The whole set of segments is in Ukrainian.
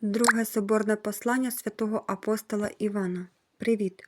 Друге соборне послання святого апостола Івана. Привіт!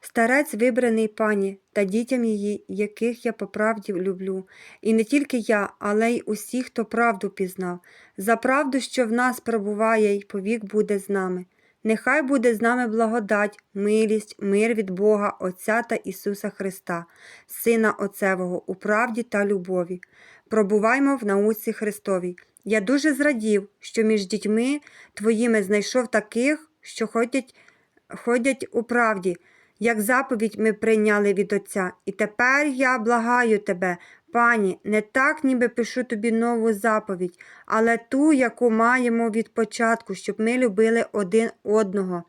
Старець вибраний пані та дітям її, яких я по правді люблю, і не тільки я, але й усі, хто правду пізнав, за правду, що в нас пробуває й повік буде з нами. Нехай буде з нами благодать, милість, мир від Бога, Отця та Ісуса Христа, Сина Отцевого, у правді та любові. Пробуваймо в науці Христовій. Я дуже зрадів, що між дітьми твоїми знайшов таких, що ходять, ходять у правді, як заповідь ми прийняли від Отця. І тепер я благаю тебе, пані, не так, ніби пишу тобі нову заповідь, але ту, яку маємо від початку, щоб ми любили один одного.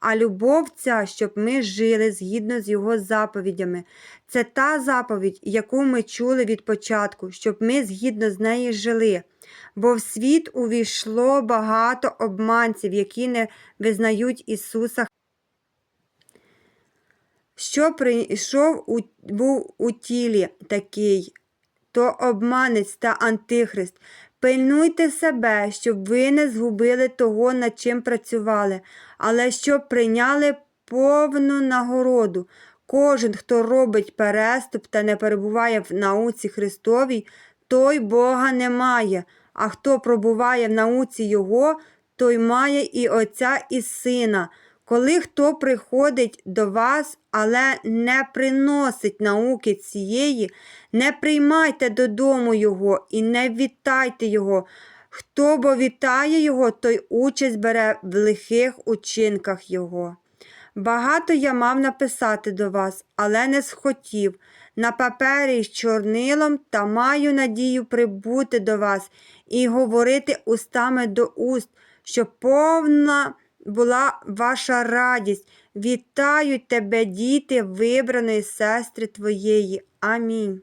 А любов ця, щоб ми жили згідно з його заповідями. Це та заповідь, яку ми чули від початку, щоб ми згідно з нею жили. Бо в світ увійшло багато обманців, які не визнають Ісуса. Що прийшов у, був у тілі такий, то обманець та антихрист. Пильнуйте себе, щоб ви не згубили того, над чим працювали, але щоб прийняли повну нагороду. Кожен, хто робить переступ та не перебуває в науці Христовій, той Бога не має, а хто пробуває в науці Його, той має і Отця, і Сина. Коли хто приходить до вас, але не приносить науки цієї, не приймайте додому його і не вітайте його. Хто бо вітає його, той участь бере в лихих учинках його. Багато я мав написати до вас, але не схотів. На папері з чорнилом та маю надію прибути до вас і говорити устами до уст, щоб повна була ваша радість. Вітаю тебе, діти, вибраної сестри твоєї. Амінь.